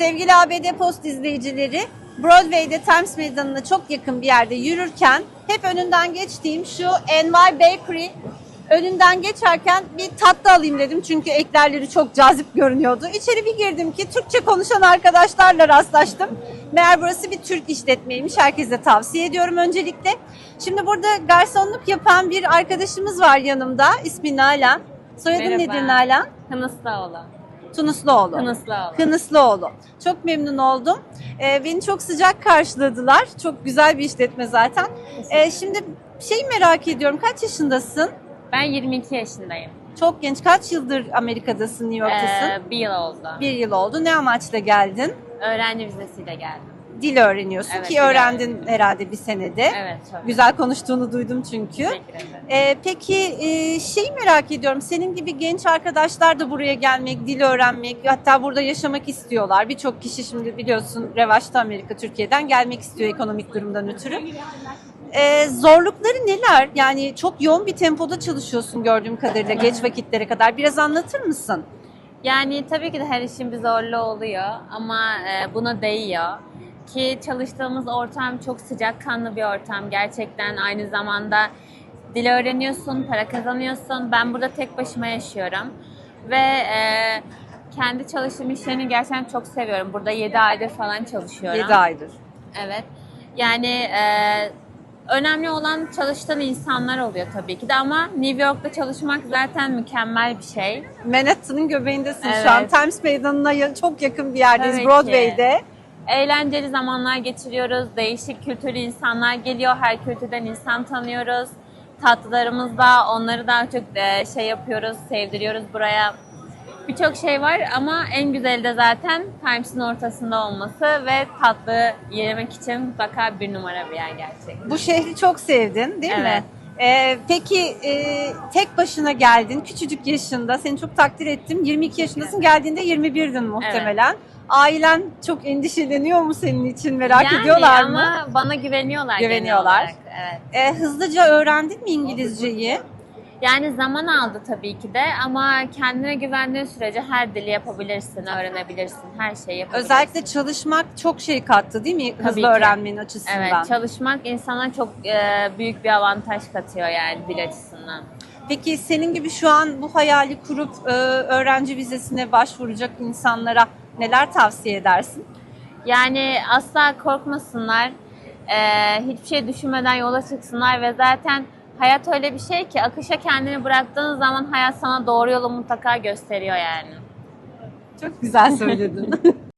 Sevgili ABD Post izleyicileri, Broadway'de Times Meydanı'na çok yakın bir yerde yürürken hep önünden geçtiğim şu NY Bakery önünden geçerken bir tatlı alayım dedim. Çünkü eklerleri çok cazip görünüyordu. İçeri bir girdim ki Türkçe konuşan arkadaşlarla rastlaştım. Meğer burası bir Türk işletmeymiş. Herkese tavsiye ediyorum öncelikle. Şimdi burada garsonluk yapan bir arkadaşımız var yanımda. İsmi Nalan. Soyadın Merhaba. nedir Nalan? Kınıslıoğlu. Tunusluoğlu. Kınıslıoğlu. Kınıslıoğlu. Çok memnun oldum. Ee, beni çok sıcak karşıladılar. Çok güzel bir işletme zaten. Ee, şimdi şey merak ediyorum. Kaç yaşındasın? Ben 22 yaşındayım. Çok genç. Kaç yıldır Amerika'dasın, New York'tasın? Ee, bir yıl oldu. Bir yıl oldu. Ne amaçla geldin? Öğrenci vizesiyle geldim. Dil öğreniyorsun Evet, ki öğrendin öğreniyorum. herhalde bir senede. Evet çok. Güzel konuştuğunu duydum çünkü. Ee, peki e, şey merak ediyorum. Senin gibi genç arkadaşlar da buraya gelmek, dil öğrenmek, hatta burada yaşamak istiyorlar. Birçok kişi şimdi biliyorsun revaçta Amerika Türkiye'den gelmek istiyor ekonomik durumdan ötürü. Ee, zorlukları neler? Yani çok yoğun bir tempoda çalışıyorsun gördüğüm kadarıyla geç vakitlere kadar. Biraz anlatır mısın? Yani tabii ki de her işin bir zorluğu oluyor ama e, buna değiyor. Ki çalıştığımız ortam çok sıcakkanlı bir ortam. Gerçekten aynı zamanda dil öğreniyorsun, para kazanıyorsun. Ben burada tek başıma yaşıyorum. Ve e, kendi çalıştığım iş yerini gerçekten çok seviyorum. Burada 7 aydır falan çalışıyorum. 7 aydır. Evet. Yani e, önemli olan çalıştığın insanlar oluyor tabii ki de ama New York'ta çalışmak zaten mükemmel bir şey. Manhattan'ın göbeğindesin Evet. şu an. Times Meydanı'na çok yakın bir yerdeyiz. Tabii ki. Eğlenceli zamanlar geçiriyoruz. Değişik kültürlü insanlar geliyor. Her kültürden insan tanıyoruz. Tatlılarımızda onları daha çok e, şey yapıyoruz, sevdiriyoruz buraya. Birçok şey var ama en güzeli de zaten Times'in ortasında olması ve tatlı yemek için mutlaka bir numara bir yer gerçekten. Bu şehri çok sevdin değil mi? Evet. Ee, peki e, tek başına geldin küçücük yaşında seni çok takdir ettim 22 yaşındasın geldiğinde 21'din muhtemelen. Ailen çok endişeleniyor mu senin için merak yani ediyorlar mı? ama bana güveniyorlar. Güveniyorlar. olarak, Evet. Ee, hızlıca öğrendin mi İngilizceyi? Yani zaman aldı tabii ki de ama kendine güvendiğin sürece her dili yapabilirsin, öğrenebilirsin, her şeyi yapabilirsin. Özellikle çalışmak çok şey kattı değil mi Tabii hızlı ki. öğrenmenin açısından? Evet, çalışmak insana çok e, büyük bir avantaj katıyor yani dil açısından. Peki senin gibi şu an bu hayali kurup e, öğrenci vizesine başvuracak insanlara neler tavsiye edersin? Yani asla korkmasınlar, e, hiçbir şey düşünmeden yola çıksınlar ve zaten hayat öyle bir şey ki akışa kendini bıraktığın zaman hayat sana doğru yolu mutlaka gösteriyor yani. Çok güzel söyledin.